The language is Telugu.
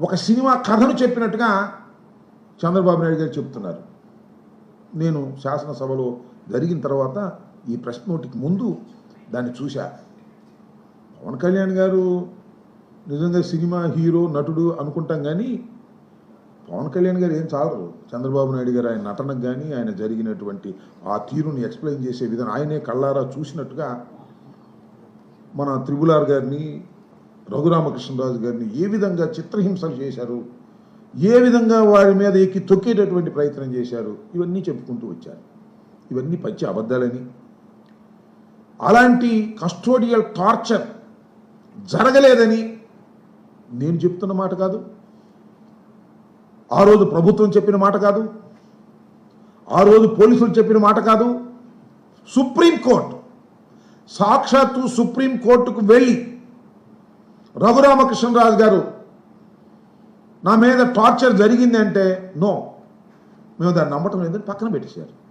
ఒక సినిమా కథను చెప్పినట్టుగా చంద్రబాబు నాయుడు గారు చెప్తున్నారు. నేను శాసనసభలో జరిగిన తర్వాత ఈ ప్రెస్ నోటికి ముందు దాన్ని చూశా. పవన్ కళ్యాణ్ గారు నిజంగా సినిమా హీరో నటుడు అనుకుంటాం కానీ పవన్ కళ్యాణ్ గారు ఏం చాలరు. చంద్రబాబు నాయుడు గారు ఆయన నటనకు కానీ ఆయన జరిగినటువంటి ఆ తీరుని ఎక్స్ప్లెయిన్ చేసే విధానం ఆయనే కళ్ళారా చూసినట్టుగా మన త్రిబులార్ గారిని రఘురామకృష్ణరాజు గారిని ఏ విధంగా చిత్రహింసలు చేశారు? ఏ విధంగా వారి మీద ఎక్కి తొక్కేటటువంటి ప్రయత్నం చేశారు? ఇవన్నీ చెప్పుకుంటూ వచ్చారు. ఇవన్నీ పచ్చి అబద్ధాలని. అలాంటి కస్టోడియల్ టార్చర్ జరగలేదని నేను చెప్తున్న మాట కాదు. ఆ రోజు ప్రభుత్వం చెప్పిన మాట కాదు. ఆ రోజు పోలీసులు చెప్పిన మాట కాదు. సుప్రీంకోర్టు సాక్షాత్తు సుప్రీంకోర్టుకు వెళ్ళి రఘురామకృష్ణరాజు గారు నా మీద టార్చర్ జరిగింది అంటే నో. మేము దాన్ని నమ్మటం లేదని పక్కన పెట్టేశారు.